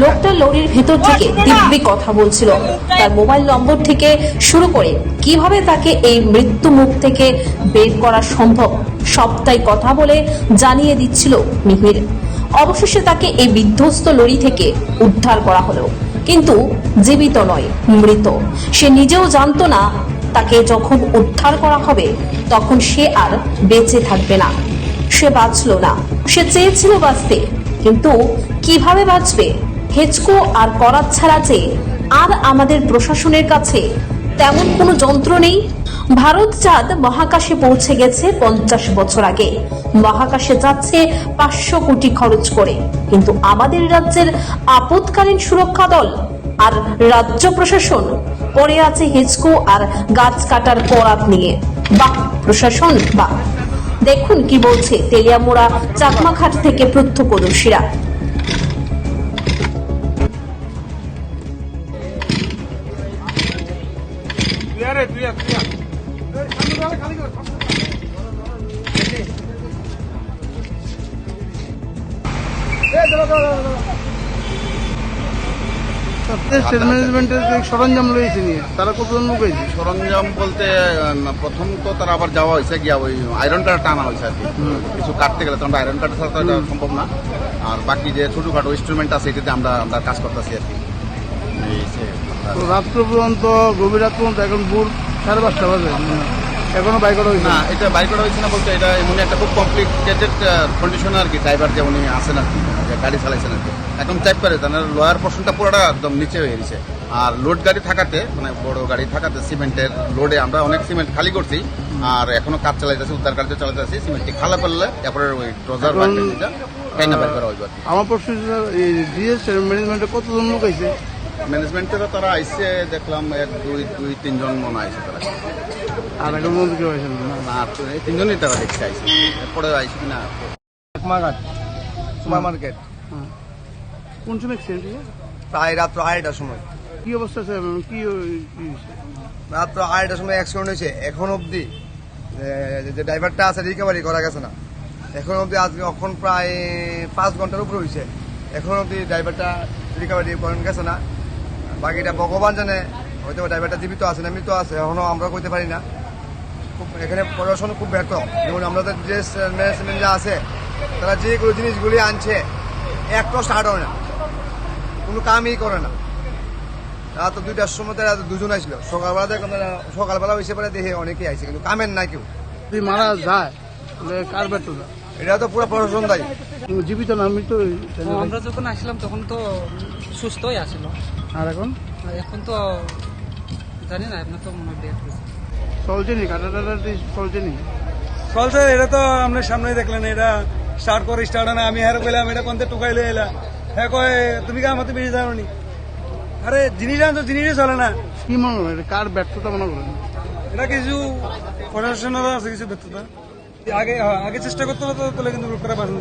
লোকটা লরির ভেতর থেকে দিব্যি কথা বলছিল। তার মোবাইল নম্বর থেকে শুরু করে কীভাবে তাকে এই মৃত্যু মুখ থেকে বের করা সম্ভব সবটাই কথা বলে জানিয়ে দিচ্ছিল মিহির। অবশেষে তাকে এই বিধ্বস্ত লরি থেকে উদ্ধার করা হলো। কিন্তু জীবিত নয় মৃত। সে নিজেও জানতো না তাকে যখন উদ্ধার করা হবে তখন সে আর বেঁচে থাকবে না। সে বাঁচল না। সে চেয়েছিল বাঁচতে কিন্তু কীভাবে বাঁচবে হেচকো আর করাত ছাড়া যে আর আমাদের প্রশাসনের কাছে তেমন কোনো যন্ত্র নেই? ভারত চাঁদ মহাকাশে পৌঁছে গেছে পঞ্চাশ বছর আগে। মহাকাশে যাচ্ছে পাঁচশো কোটি খরচ করে। কিন্তু আমাদের রাজ্যের আপৎকালীন সুরক্ষা দল আর রাজ্য প্রশাসন পড়ে আছে হেচকো আর গাছ কাটার করাত নিয়ে। বাহ, প্রশাসন, বাহ। দেখুন কি বলছে তেলিয়ামোড়া চাকমাঘাট থেকে প্রত্যক্ষদর্শীরা। তুই তুই তুই আরে স্টেট ম্যানেজমেন্টের যে সরঞ্জাম রয়েছে নিয়ে তারা কতজন লোক হয়েছে সরঞ্জাম বলতে প্রথম তো তারা আবার যাওয়া হয়েছে গিয়া ওই আয়রন কাটা টানা হয়েছে আর কি। কিছু কাটতে গেলে তো আমরা আয়রন কাটা ছাড়া তো সম্ভব না। আর বাকি যে ছোটখাটো ইনস্ট্রুমেন্ট আছে এটাতে আমরা আমরা কাজ করতেছি আর কি। এই সে তো রাত্র পর্যন্ত গভীর রাত পর্যন্ত এখন ভোর সাড়ে পাঁচটা বাজে। এখনও বাইক করা হয়েছে না এটা বাইক করা হয়েছে না বলতে এটা এমনি একটা খুব কমপ্লিকেটেড কন্ডিশন আর কি। ড্রাইভার যে উনি আছেন আর কি গাড়ি চালাইছেন আর কি। এখন চাইপ করে তার লোয়ার পোর্শনটা পুরোটা একদম নিচে হয়ে গেছে। আর লোড গাড়ি থাকাতে মানে বড় গাড়ি থাকাতে সিমেন্টের লোডে আমরা অনেক সিমেন্ট খালি করছি। আর এখনও কাজ চালাইতেছি উদ্ধার কার্য চালাইতেছি সিমেন্টটি খালা করলে তারপরে ওই ড্রজার করা হইব আমার প্রশ্ন ডিএস ম্যানেজমেন্টে কতজন লোক হয়েছে ম্যানেজমেন্টেরও তারা আইসে দেখলাম এক দুই দুই তিনজন মনে আইসে তারা। আর এখন পর্যন্ত কেউ হয়েছে না? এই তিনজনই তারা দেখতে আইসে। এরপরে আইসে কিনা? মাঘাট সুপার মার্কেট। কোন সময় অ্যাক্সিডেন্ট হয়েছে? প্রায় রাত্র আড়াইটার সময়। কি অবস্থা আছে? কি? রাত্র আড়াইটার সময় অ্যাক্সিডেন্ট হয়েছে। এখন অবধি যে ড্রাইভারটা আছে রিকভারি করা গেছে না। এখন অবধি আজকে এখন প্রায় পাঁচ ঘণ্টার উপরে হয়েছে। এখন অবধি ড্রাইভারটা রিকভারি করেন গেছে না। বাকিটা ভগবান জানে। হয়তো ড্রাইভারটা জীবিত আছে না মৃত আছে এখনও আমরা কইতে পারি না। খুব এখানে প্রশাসন খুব ব্যর্থ। যেমন আমাদের যে ম্যানেজমেন্ট যা আছে তারা যেগুলো জিনিসগুলি আনছে একটা স্টার্ট হয় না। কোনো কামই করে না। রাত দুইটার সময় তারা দুজন আসলো। সকালবেলা দেখলাম তারা সকালবেলা হয়েছে পরে দেখে অনেকেই আইছে কিন্তু কামের নাই কেউ। মারা যায় কার এটা তো পুরো প্রশাসন দায়ী। জীবিত না মৃত আমরা যখন আসলাম তখন তো সুস্থই আসলো। আর এখন? এখন তো জানি না আপনার তো মনে হয় চলছে নি কাটা টাটা চলছে নি চলছে এটা তো আপনি সামনে দেখলেন এটা স্টার্ট করে স্টার্ট না আমি হ্যাঁ কইলাম এটা কোনতে টুকাইলে এলা হ্যাঁ কয় তুমি কে আমাকে বেরিয়ে যাও নি আরে জিনিস আনতো জিনিসই চলে না। কি মনে হয় কার ব্যর্থতা মনে করেন এটা কিছু প্রশাসনেরও আছে কিছু ব্যর্থতা। আগে আগে চেষ্টা করতে হতো তাহলে কিন্তু রোগ করা বাঁচানো